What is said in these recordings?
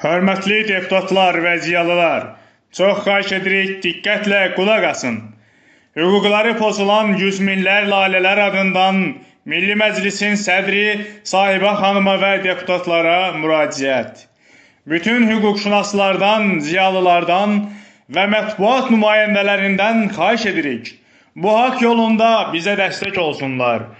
Hörmətli deputatlar və ziyalılar, çox xahiş edirik diqqətlə qulaq asın. Hüquqları pozulan yüz minlərlə ailələr adından Milli Məclisin sədri Sahibə xanıma və deputatlara müraciət. Bütün hüquqşünaslardan, ziyalılardan və mətbuat nümayəndələrindən xahiş edirik. Bu haqq yolunda bizə dəstək olsunlar.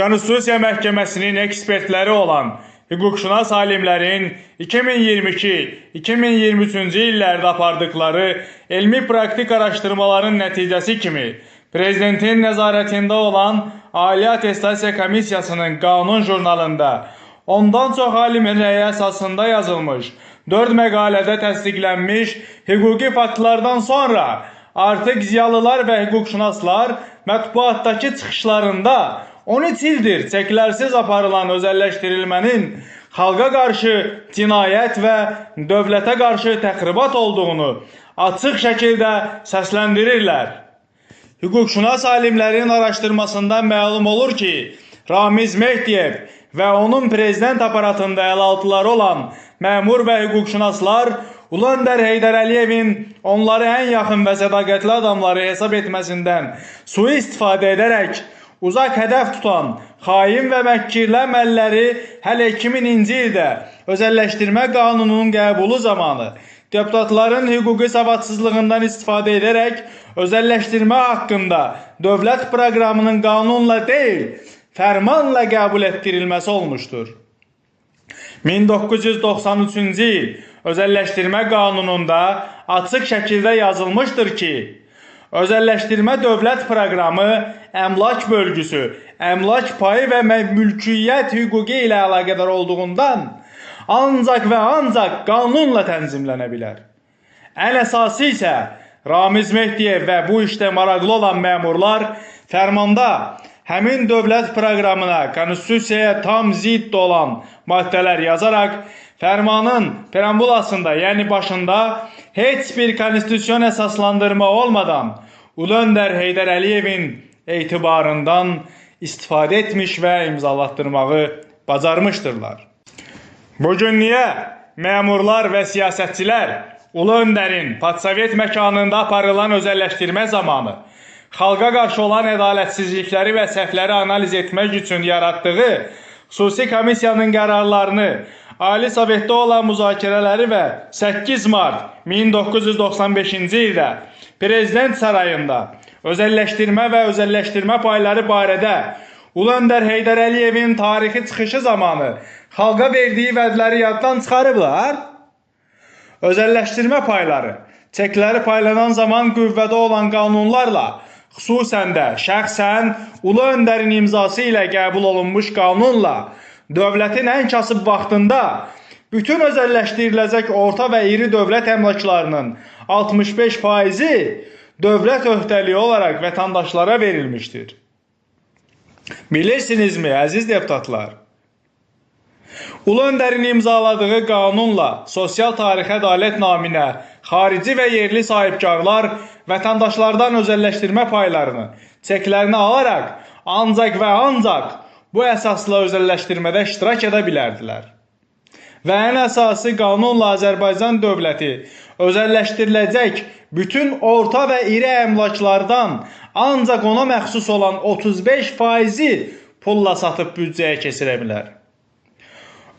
Konstitusiya Məhkəməsinin ekspertləri olan hüquqşünas alimlərin 2022-2023-cü illərdə apardıqları elmi praktik araşdırmaların nəticəsi kimi Prezidentin nəzarətində olan Ali Attestasiya Komissiyasının qanun jurnalında ondan çox alimin rəyi əsasında yazılmış 4 məqalədə təsdiqlənmiş hüquqi faktlardan sonra artıq ziyalılar və hüquqşünaslar mətbuatdakı çıxışlarında 13 ildir çəklərsiz aparılan özəlləşdirilmənin xalqa qarşı cinayət və dövlətə qarşı təxribat olduğunu açıq şəkildə səsləndirirlər. Hüquqşünas alimlərin araşdırmasından məlum olur ki, Ramiz Mehdiyev və onun prezident aparatında əlaltıları olan məmur və hüquqşünaslar Ulu Öndər Heydər Əliyevin onları ən yaxın və sədaqətli adamları hesab etməsindən sui-istifadə edərək uzaq hədəf tutan xain və məkkirli əməlləri hələ 2000-ci ildə özəlləşdirmə qanununun qəbulu zamanı deputatların hüquqi savadsızlığından istifadə edərək özəlləşdirmə haqqında dövlət proqramının qanunla deyil, fərmanla qəbul etdirilməsi olmuşdur. 1993-cü il özəlləşdirmə qanununda açıq şəkildə yazılmışdır ki, özəlləşdirmə dövlət proqramı əmlak bölgüsü, əmlak payı və mülkiyyət hüququ ilə əlaqədar olduğundan ancaq və ancaq qanunla tənzimlənə bilər. Ən əsası isə Ramiz Mehdiyev və bu işdə maraqlı olan məmurlar fərmanda həmin dövlət proqramına, konstitusiyaya tam zidd olan maddələr yazaraq fərmanın preambulasında, yəni başında heç bir konstitusiyon əsaslandırma olmadan Ulu Öndər Heydər Əliyevin etibarından istifadə etmiş və imzalatdırmağı bacarmışdırlar. Bu gün niyə məmurlar və siyasətçilər Ulu Öndərin Patsovet məkanında aparılan özəlləşdirmə zamanı xalqa qarşı olan ədalətsizlikləri və səhvləri analiz etmək üçün yaratdığı xüsusi komissiyanın qərarlarını, Ali Sovetdə olan müzakirələri və 8 mart 1995-ci ildə Prezident sarayında özəlləşdirmə və özəlləşdirmə payları barədə Ulu Öndər Heydər Əliyevin tarixi çıxışı zamanı xalqa verdiyi vədləri yaddan çıxarıblar. Özəlləşdirmə payları çekləri paylanan zaman qüvvədə olan qanunlarla, xüsusən də şəxsən Ulu Öndərin imzası ilə qəbul olunmuş qanunla dövlətin ən kasıb vaxtında bütün özəlləşdiriləcək orta və iri dövlət əmlaklarının 65 faizi dövlət öhdəliyi olaraq vətəndaşlara verilmişdir. Bilirsinizmi, əziz deputatlar? Ulu Öndərin imzaladığı qanunla sosial tarixi ədalət naminə xarici və yerli sahibkarlar vətəndaşlardan özəlləşdirmə paylarını, çeklərini alaraq ancaq və ancaq bu əsasla özəlləşdirmədə iştirak edə bilərdilər. Və ən əsası qanunla Azərbaycan dövləti özəlləşdiriləcək bütün orta və iri əmlaklardan ancaq ona məxsus olan 35 faizi pulla satıb büdcəyə keçirə bilər.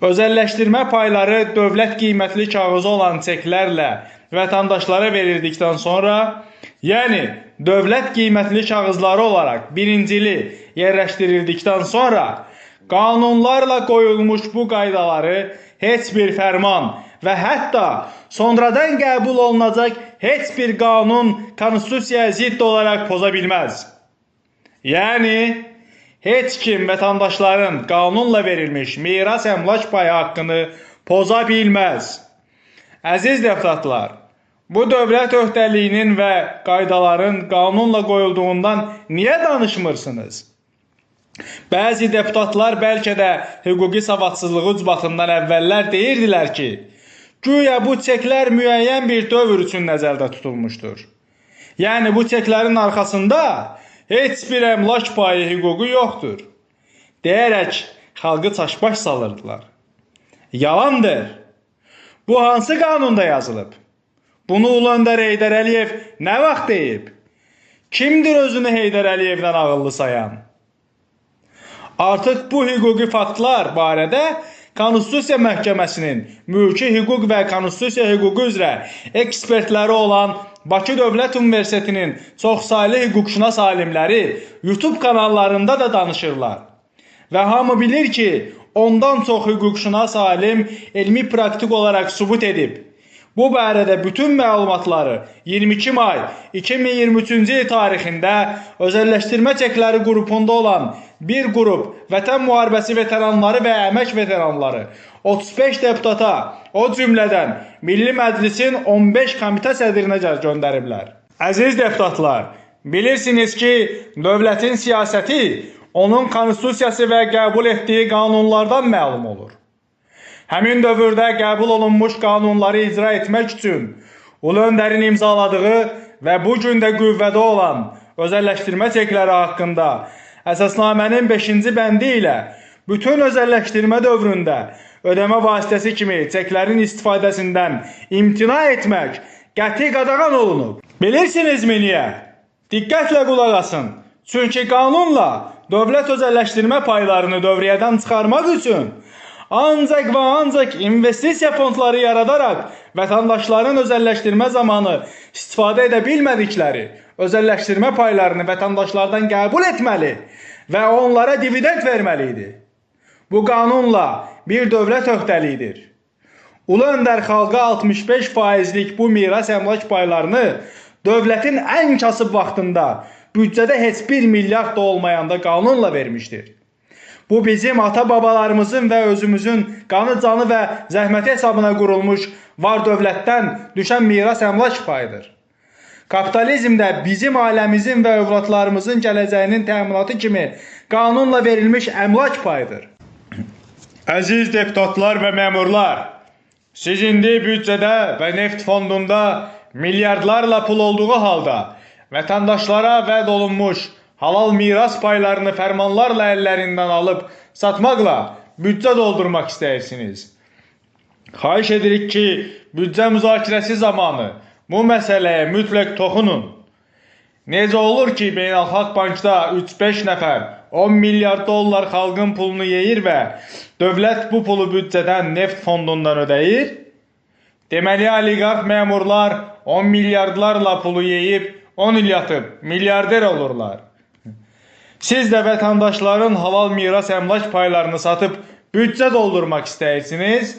Özəlləşdirmə payları dövlət qiymətli kağızı olan çeklərlə vətəndaşlara verildikdən sonra, yəni dövlət qiymətli kağızları olaraq birincili yerləşdirildikdən sonra qanunlarla qoyulmuş bu qaydaları heç bir fərman və hətta sonradan qəbul olunacaq heç bir qanun konstitusiyaya zidd olaraq poza bilməz. Yəni heç kim vətəndaşların qanunla verilmiş miras əmlak payı haqqını poza bilməz. Əziz deputatlar, bu dövlət öhdəliyinin və qaydaların qanunla qoyulduğundan niyə danışmırsınız? Bəzi deputatlar bəlkə də hüquqi savadsızlığı ucbatından əvvəllər deyirdilər ki, güya bu çeklər müəyyən bir dövr üçün nəzərdə tutulmuşdur. Yəni bu çeklərin arxasında heç bir əmlak payı hüququ yoxdur. Deyərək xalqı çaşbaş salırdılar. Yalandır. Bu hansı qanunda yazılıb? Bunu Ulu Öndər Heydər Əliyev nə vaxt deyib? Kimdir özünü Heydər Əliyevdən ağıllı sayan? Artıq bu hüquqi faktlar barədə Konstitusiya Məhkəməsinin mülki hüquq və konstitusiya hüququ üzrə ekspertləri olan Bakı Dövlət Universitetinin çoxsaylı hüquqşünas alimləri YouTube kanallarında da danışırlar. Və hamı bilir ki, ondan çox hüquqşünas alim elmi praktik olaraq sübut edib. Bu barədə bütün məlumatları 22 may 2023-cü il tarixində özəlləşdirmə çekləri qrupunda olan bir qrup Vətən müharibəsi veteranları və əmək veteranları 35 deputata, o cümlədən Milli Məclisin 15 komitə sədrinə gö- göndəriblər. Əziz deputatlar, bilirsiniz ki, dövlətin siyasəti onun konstitusiyası və qəbul etdiyi qanunlardan məlum olur. Həmin dövrdə qəbul olunmuş qanunları icra etmək üçün Ulu Öndərin imzaladığı və bu gün də qüvvədə olan özəlləşdirmə çekləri haqqında əsasnamənin 5-ci bəndi ilə bütün özəlləşdirmə dövründə ödəmə vasitəsi kimi çeklərin istifadəsindən imtina etmək qəti qadağan olunub. Bilirsinizmi niyə? Diqqətlə qulaq asın. Çünki qanunla dövlət özəlləşdirmə paylarını dövriyyədən çıxarmaq üçün ancaq və ancaq investisiya fondları yaradaraq vətəndaşların özəlləşdirmə zamanı istifadə edə bilmədikləri özəlləşdirmə paylarını vətəndaşlardan qəbul etməli və onlara dividend verməli idi. Bu qanunla bir dövlət öhdəliyidir. Ulu Öndər xalqa 65 faizlik bu miras əmlak paylarını dövlətin ən kasıb vaxtında büdcədə heç 1 milyard da olmayanda qanunla vermişdir. Bu bizim ata-babalarımızın və özümüzün qanı, canı və zəhməti hesabına qurulmuş var dövlətdən düşən miras əmlak payıdır. Kapitalizm də bizim ailəmizin və övladlarımızın gələcəyinin təminatı kimi qanunla verilmiş əmlak payıdır. Əziz deputatlar və məmurlar, siz indi büdcədə və neft fondunda milyardlarla pul olduğu halda vətəndaşlara vəd olunmuş halal miras paylarını fərmanlarla əllərindən alıb satmaqla büdcə doldurmaq istəyirsiniz. Xahiş edirik ki, büdcə müzakirəsi zamanı bu məsələyə mütləq toxunun. Necə olur ki, Beynəlxalq Bankda 3-5 nəfər 10 milyard dollar xalqın pulunu yeyir və dövlət bu pulu büdcədən neft fondundan ödəyir? Deməli oliqarx məmurlar 10 milyardlarla pulu yeyib 10 il yatıb milyarder olurlar. Siz də vətəndaşların halal miras əmlak paylarını satıb büdcə doldurmaq istəyirsiniz?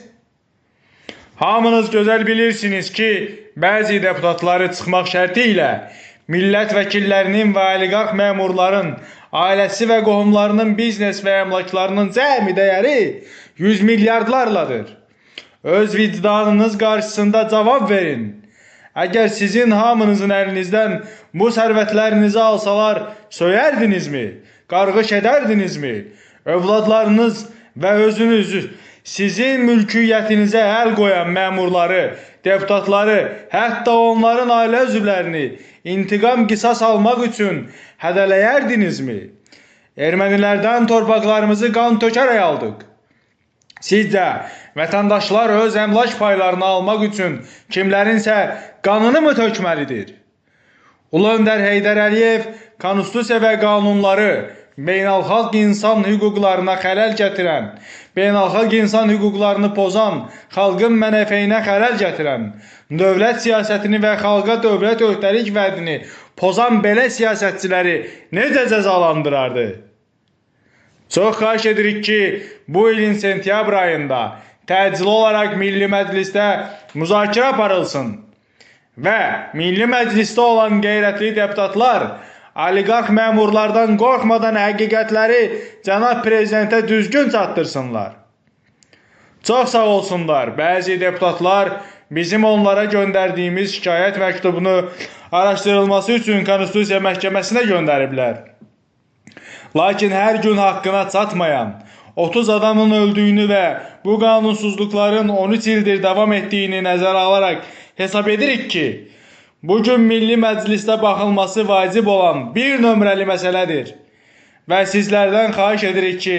Hamınız gözəl bilirsiniz ki, bəzi deputatları çıxmaq şərti ilə millət vəkillərinin və oliqarx məmurların ailəsi və qohumlarının biznes və əmlaklarının cəmi dəyəri 100 milyardlarladır. Öz vicdanınız qarşısında cavab verin. Əgər sizin hamınızın əlinizdən bu sərvətlərinizi alsalar, söyərdinizmi? Qarğış edərdinizmi? Övladlarınız və özünüz sizin mülkiyyətinizə əl qoyan məmurları, deputatları, hətta onların ailə üzvlərini intiqam qisas almaq üçün hədələyərdinizmi? Ermənilərdən torpaqlarımızı qan tökərək aldıq. Sizcə vətəndaşlar öz əmlak paylarını almaq üçün kimlərinsə qanını mı tökməlidir? Ulu Öndər Heydər Əliyev konstitusiya və qanunları beynəlxalq insan hüquqlarına xələl gətirən, beynəlxalq insan hüquqlarını pozan, xalqın mənəfeyinə xələl gətirən, dövlət siyasətini və xalqa dövlət öhdəlik vədini pozan belə siyasətçiləri necə cəzalandırardı? Çox xahiş edirik ki, bu ilin sentyabr ayında təcili olaraq Milli Məclisdə müzakirə aparılsın və Milli Məclisdə olan qeyrətli deputatlar oliqarx məmurlardan qorxmadan həqiqətləri cənab prezidentə düzgün çatdırsınlar. Çox sağ olsunlar. Bəzi deputatlar bizim onlara göndərdiyimiz şikayət məktubunu araşdırılması üçün Konstitusiya Məhkəməsinə göndəriblər. Lakin hər gün haqqına çatmayan 30 adamın öldüyünü və bu qanunsuzluqların 13 ildir davam etdiyini nəzərə alaraq hesab edirik ki, bu gün Milli Məclisdə baxılması vacib olan bir nömrəli məsələdir. Və sizlərdən xahiş edirik ki,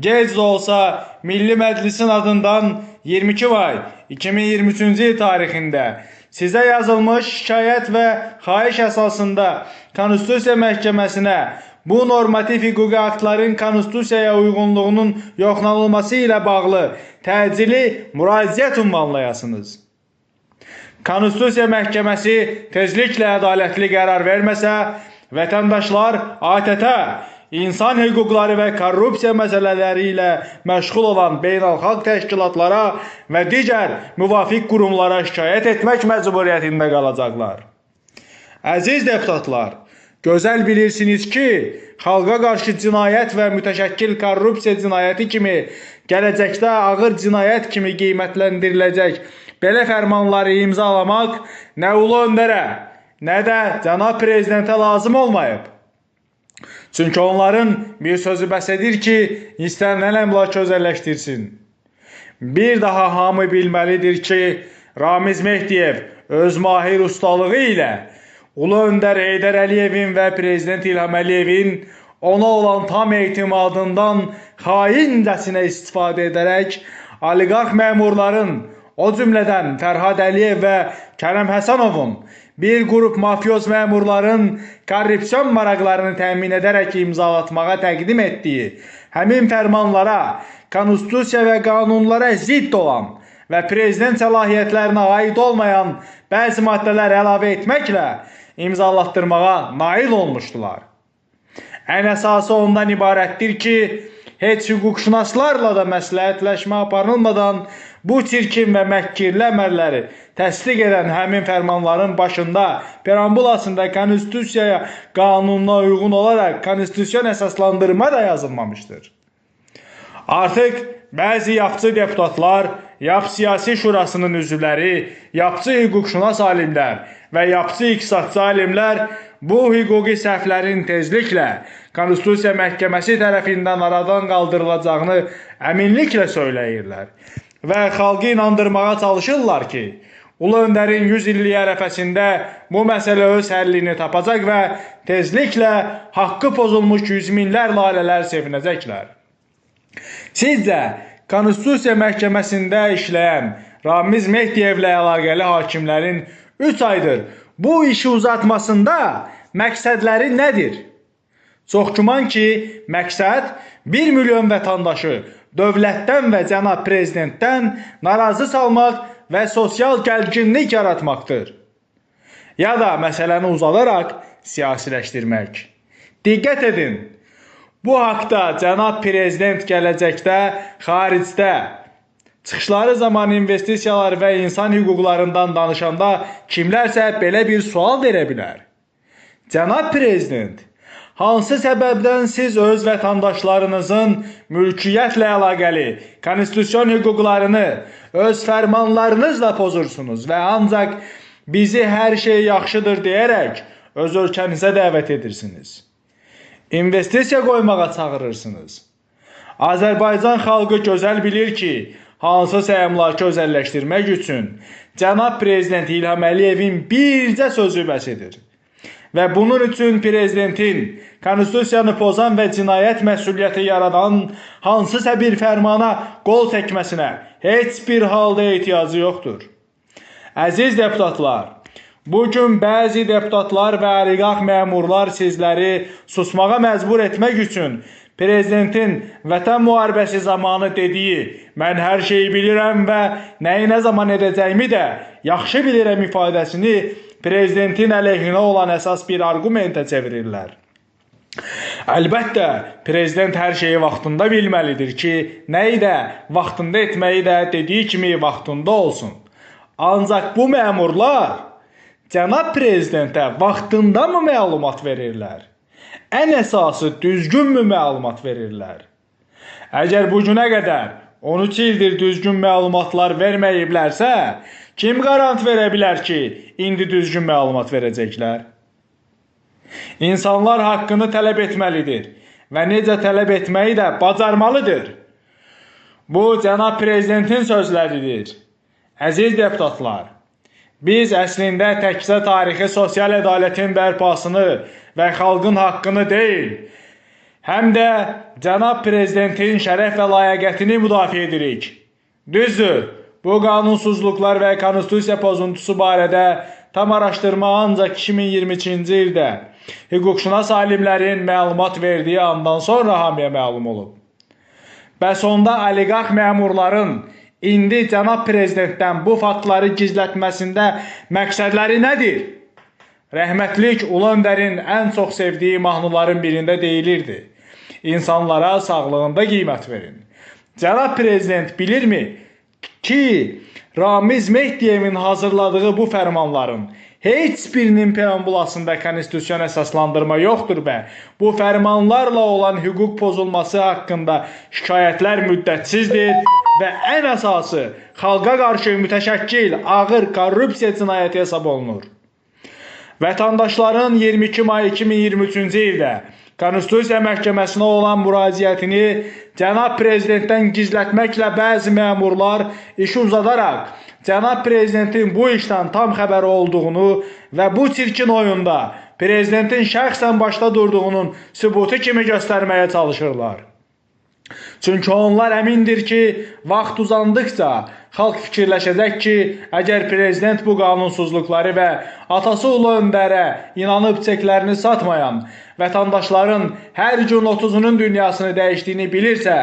gec də olsa Milli Məclisin adından 22 may 2023-cü il tarixində sizə yazılmış şikayət və xahiş əsasında Konstitusiya Məhkəməsinə bu normativ hüquqi aktların konstitusiyaya uyğunluğunun yoxlanılması ilə bağlı təcili müraciət ünvanlayasınız. Konstitusiya Məhkəməsi tezliklə ədalətli qərar verməsə, vətəndaşlar ATƏT, insan hüquqları və korrupsiya məsələləri ilə məşğul olan beynəlxalq təşkilatlara və digər müvafiq qurumlara şikayət etmək məcburiyyətində qalacaqlar. Əziz deputatlar, gözəl bilirsiniz ki, xalqa qarşı cinayət və mütəşəkkil korrupsiya cinayəti kimi gələcəkdə ağır cinayət kimi qiymətləndiriləcək belə fərmanları imzalamaq nə ulu öndərə, nə də cənab prezidentə lazım olmayıb. Çünki onların bir sözü bəs edir ki, istənilən əmlak özəlləşdirsin. Bir daha hamı bilməlidir ki, Ramiz Mehdiyev öz mahir ustalığı ilə Ulu Öndər Heydər Əliyevin və Prezident İlham Əliyevin ona olan tam etimadından xaincəsinə istifadə edərək oliqarx məmurların, o cümlədən Fərhad Əliyev və Kərəm Həsənovun bir qrup mafyoz məmurların korrupsiyon maraqlarını təmin edərək imzalatmağa təqdim etdiyi həmin fərmanlara, konstitusiya və qanunlara zidd olan və prezident səlahiyyətlərinə aid olmayan bəzi maddələr əlavə etməklə imzalatdırmağa nail olmuşdular. Ən əsası ondan ibarətdir ki, heç hüquqşünaslarla da məsləhətləşmə aparılmadan bu çirkin və məkkirli əməlləri təsdiq edən həmin fərmanların başında preambulasında konstitusiyaya qanununa uyğun olaraq konstitusyon əsaslandırma da yazılmamışdır. Artıq bəzi yapçı deputatlar, yap siyasi şurasının üzvləri, yapçı hüquqşünas alimlər və yapçı iqtisadçı alimlər bu hüquqi səhvlərin tezliklə Konstitusiya Məhkəməsi tərəfindən aradan qaldırılacağını əminliklə söyləyirlər və xalqı inandırmağa çalışırlar ki, Ulu Öndərin 100 illiyi ərəfəsində bu məsələ öz həllini tapacaq və tezliklə haqqı pozulmuş yüz minlərlə ailələr sevinəcəklər. Sizcə, Konstitusiya Məhkəməsində işləyən Ramiz Mehdiyevlə əlaqəli hakimlərin 3 aydır bu işi uzatmasında məqsədləri nədir? Çox güman ki, məqsəd 1 milyon vətəndaşı dövlətdən və cənab prezidentdən narazı salmaq və sosial gərginlik yaratmaqdır. Ya da məsələni uzadaraq siyasiləşdirmək. Diqqət edin. Bu haqda cənab prezident gələcəkdə xaricdə çıxışları zaman investisiyalar və insan hüquqlarından danışanda kimlərsə belə bir sual verə bilər. Cənab prezident, hansı səbəbdən siz öz vətəndaşlarınızın mülkiyyətlə əlaqəli konstitusiyon hüquqlarını öz fərmanlarınızla pozursunuz və ancaq bizi hər şey yaxşıdır deyərək öz ölkənizə dəvət edirsiniz? İnvestisiya qoymağa çağırırsınız. Azərbaycan xalqı gözəl bilir ki, hansısa əmlakı özəlləşdirmək üçün cənab prezident İlham Əliyevin bircə sözü bəs edir. Və bunun üçün prezidentin konstitusiyanı pozan və cinayət məsuliyyəti yaradan hansısa bir fərmana qol çəkməsinə heç bir halda ehtiyacı yoxdur. Əziz deputatlar, Bu gün bəzi deputatlar və oliqarx məmurlar sizləri susmağa məcbur etmək üçün prezidentin vətən müharibəsi zamanı dediyi mən hər şeyi bilirəm və nəyi nə zaman edəcəyimi də yaxşı bilirəm ifadəsini prezidentin əleyhinə olan əsas bir arqumentə çevirirlər. Əlbəttə, prezident hər şeyi vaxtında bilməlidir ki, nəyi də vaxtında etməyi də dediyi kimi vaxtında olsun. Ancaq bu məmurlar cənab prezidentə vaxtındamı məlumat verirlər? Ən əsası düzgünmü məlumat verirlər? Əgər bu günə qədər 13 ildir düzgün məlumatlar verməyiblərsə, kim qarant verə bilər ki, indi düzgün məlumat verəcəklər? İnsanlar haqqını tələb etməlidir və necə tələb etməyi də bacarmalıdır. Bu cənab prezidentin sözləridir. Əziz deputatlar, Biz əslində təkcə tarixi sosial ədalətin bərpasını və xalqın haqqını deyil, həm də cənab prezidentin şərəf və layiəqətini müdafiə edirik. Düzdür, bu qanunsuzluqlar və konstitusiya pozuntusu barədə tam araşdırma ancaq 2022-ci ildə hüquqşünas alimlərin məlumat verdiyi andan sonra hamıya məlum olub. Bəs onda oliqarx məmurların indi cənab prezidentdən bu faktları gizlətməsində məqsədləri nədir? Rəhmətlik Ulu Öndərin ən çox sevdiyi mahnıların birində deyilirdi. İnsanlara sağlığında qiymət verin. Cənab prezident bilirmi ki, Ramiz Mehdiyevin hazırladığı bu fərmanların heç birinin preambulasında konstitusiyon əsaslandırma yoxdur və bu fərmanlarla olan hüquq pozulması haqqında şikayətlər müddətsizdir və ən əsası xalqa qarşı mütəşəkkil ağır korrupsiya cinayəti hesab olunur. Vətəndaşların 22 may 2023-cü ildə Konstitusiya Məhkəməsinə olan müraciətini cənab prezidentdən gizlətməklə bəzi məmurlar işi uzadaraq cənab prezidentin bu işdən tam xəbəri olduğunu və bu çirkin oyunda prezidentin şəxsən başda durduğunun sübutu kimi göstərməyə çalışırlar. Çünki onlar əmindir ki, vaxt uzandıkca xalq fikirləşəcək ki, əgər prezident bu qanunsuzluqları və atası ulu öndərə inanıb çeklərini satmayan vətəndaşların hər gün 30-unun dünyasını dəyişdiyini bilirsə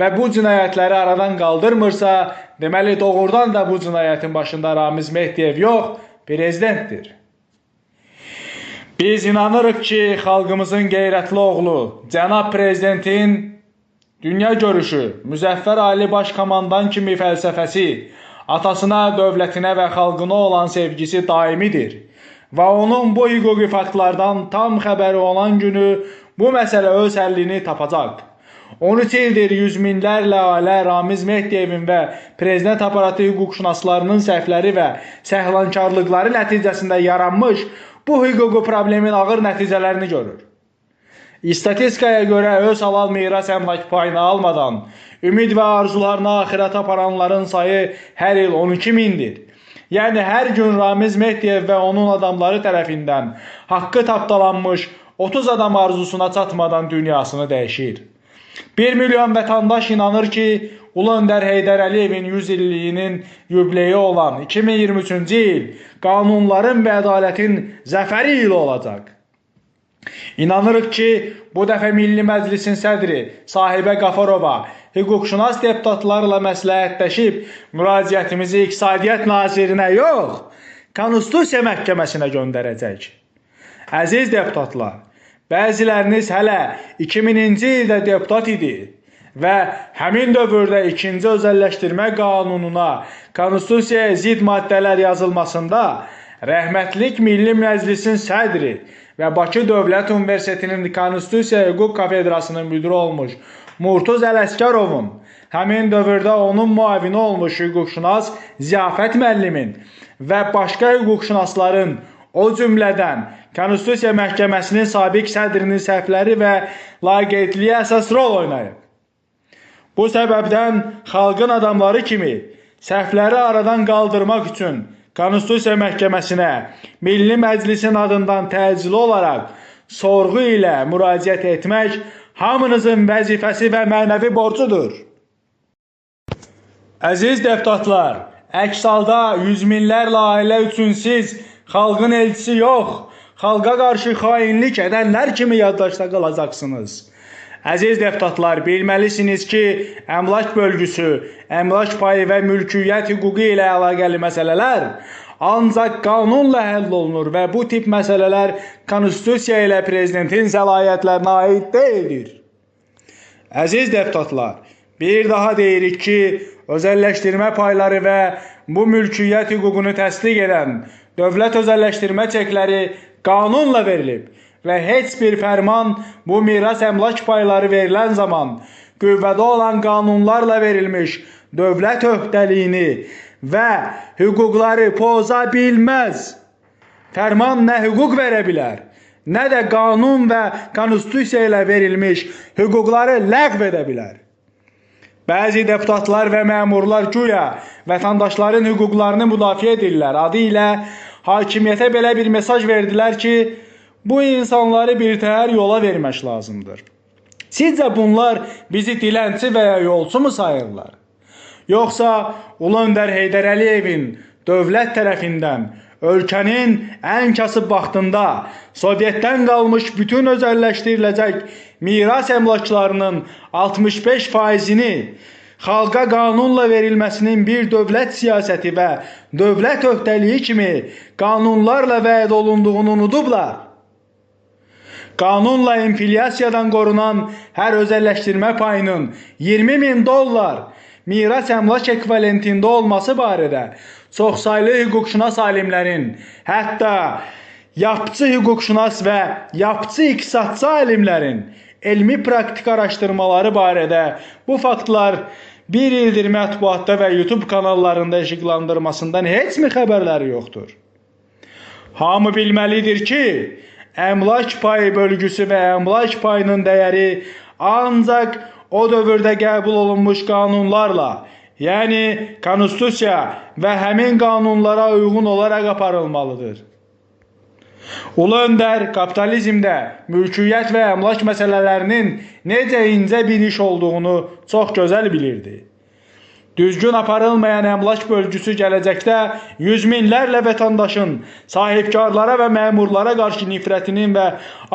və bu cinayətləri aradan qaldırmırsa, deməli doğrudan da bu cinayətin başında Ramiz Mehdiyev yox, prezidentdir. Biz inanırıq ki, xalqımızın qeyrətli oğlu, cənab prezidentin Dünya görüşü, Müzəffər Ali Baş Komandan kimi fəlsəfəsi, atasına, dövlətinə və xalqına olan sevgisi daimidir. Və onun bu hüquqi faktlardan tam xəbəri olan günü bu məsələ öz həllini tapacaq. 13 ildir yüz minlərlə ailə Ramiz Mehdiyevin və prezident aparatı hüquqşünaslarının səhvləri və səhlankarlıqları nəticəsində yaranmış bu hüquqi problemin ağır nəticələrini görür. İstatistikaya görə öz halal miras əmlak payını almadan ümid və arzularını axirət aparanların sayı hər il 12 mindir. Yəni hər gün Ramiz Mehdiyev və onun adamları tərəfindən haqqı tapdalanmış 30 adam arzusuna çatmadan dünyasını dəyişir. 1 milyon vətəndaş inanır ki, Ulu Öndər Heydər Əliyevin 100 illiyinin yubileyi olan 2023-cü il qanunların və ədalətin zəfəri ili olacaq. İnanırıq ki, bu dəfə Milli Məclisin sədri Sahibə Qafarova hüquqşünas deputatlarla məsləhətləşib müraciətimizi İqtisadiyyat Nazirinə yox, Konstitusiya Məhkəməsinə göndərəcək. Əziz deputatlar, bəziləriniz hələ 2000-ci ildə deputat idi və həmin dövrdə ikinci özəlləşdirmə qanununa konstitusiyaya zidd maddələr yazılmasında rəhmətlik Milli Məclisin sədri və Bakı Dövlət Universitetinin Konstitusiya Hüquq Kafedrasının müdiri olmuş Murtuz Ələsgərovun, həmin dövrdə onun müavini olmuş hüquqşünas Ziyafət müəllimin və başqa hüquqşünasların o cümlədən Konstitusiya Məhkəməsinin sabiq sədrinin səhvləri və laqeydliyi əsas rol oynayıb. Bu səbəbdən xalqın adamları kimi səhvləri aradan qaldırmaq üçün Konstitusiya Məhkəməsinə Milli Məclisin adından təcili olaraq sorğu ilə müraciət etmək hamınızın vəzifəsi və mənəvi borcudur. Əziz deputatlar, əks halda yüz minlərlə ailə üçün siz xalqın elçisi yox, xalqa qarşı xainlik edənlər kimi yaddaşda qalacaqsınız. Əziz deputatlar, bilməlisiniz ki, əmlak bölgüsü, əmlak payı və mülkiyyət hüququ ilə əlaqəli məsələlər ancaq qanunla həll olunur və bu tip məsələlər konstitusiya ilə prezidentin səlahiyyətlərinə aid deyildir. Əziz deputatlar, bir daha deyirik ki, özəlləşdirmə payları və bu mülkiyyət hüququnu təsdiq edən dövlət özəlləşdirmə çekləri qanunla verilib və heç bir fərman bu miras əmlak payları verilən zaman qüvvədə olan qanunlarla verilmiş dövlət öhdəliyini və hüquqları poza bilməz. Fərman nə hüquq verə bilər, nə də qanun və konstitusiya ilə verilmiş hüquqları ləğv edə bilər. Bəzi deputatlar və məmurlar güya vətəndaşların hüquqlarını müdafiə edirlər adı ilə hakimiyyətə belə bir mesaj verdilər ki, Bu insanları birtəhər yola vermək lazımdır. Sizcə bunlar bizi dilənçi və ya yolçu mu sayırlar? Yoxsa Ulu Öndər Heydər Əliyevin dövlət tərəfindən ölkənin ən kasıb vaxtında Sovetdən qalmış bütün özəlləşdiriləcək miras əmlaklarının 65 faizini xalqa qanunla verilməsinin bir dövlət siyasəti və dövlət öhdəliyi kimi qanunlarla vəd olunduğunu unudublar. Qanunla inflyasiyadan qorunan hər özəlləşdirmə payının 20 min dollar miras əmlak ekvivalentində olması barədə çoxsaylı hüquqşünas alimlərin, hətta yapçı hüquqşünas və yapçı iqtisadçı alimlərin elmi praktik araşdırmaları barədə bu faktlar bir ildir mətbuatda və YouTube kanallarında işıqlandırmasından heç mi xəbərləri yoxdur? Hamı bilməlidir ki, əmlak payı bölgüsü və əmlak payının dəyəri ancaq o dövrdə qəbul olunmuş qanunlarla, yəni konstitusiya və həmin qanunlara uyğun olaraq aparılmalıdır. Ulu Öndər kapitalizmdə mülkiyyət və əmlak məsələlərinin necə incə bir iş olduğunu çox gözəl bilirdi. Düzgün aparılmayan əmlak bölgüsü gələcəkdə yüz minlərlə vətəndaşın sahibkarlara və məmurlara qarşı nifrətinin və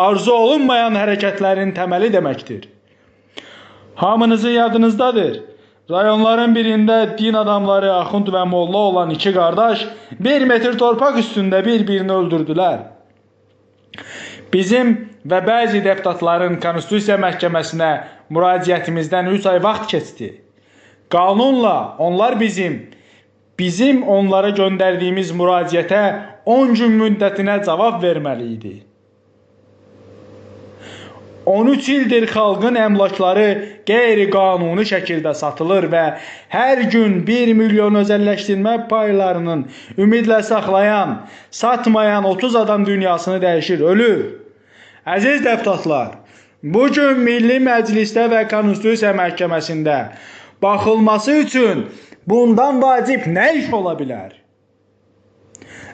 arzu olunmayan hərəkətlərin təməli deməkdir. Hamınızın yadınızdadır. Rayonların birində din adamları, axund və molla olan iki qardaş bir metr torpaq üstündə bir-birini öldürdülər. Bizim və bəzi deputatların Konstitusiya məhkəməsinə müraciətimizdən 3 ay vaxt keçdi. Qanunla onlar bizim bizim onlara göndərdiyimiz müraciətə 10 gün müddətinə cavab verməli idi. 13 ildir xalqın əmlakları qeyri-qanuni şəkildə satılır və hər gün 1 milyon özəlləşdirmə paylarının ümidlə saxlayan, satmayan 30 adam dünyasını dəyişir, ölür. Əziz deputatlar, bu gün Milli Məclisdə və Konstitusiya Məhkəməsində baxılması üçün bundan vacib nə iş ola bilər?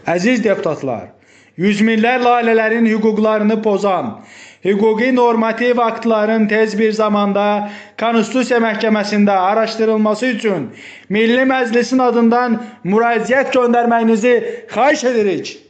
Əziz deputatlar, yüz minlərlə ailələrin hüquqlarını pozan, hüquqi normativ aktların tez bir zamanda Konstitusiya Məhkəməsində araşdırılması üçün Milli Məclisin adından müraciət göndərməyinizi xahiş edirik.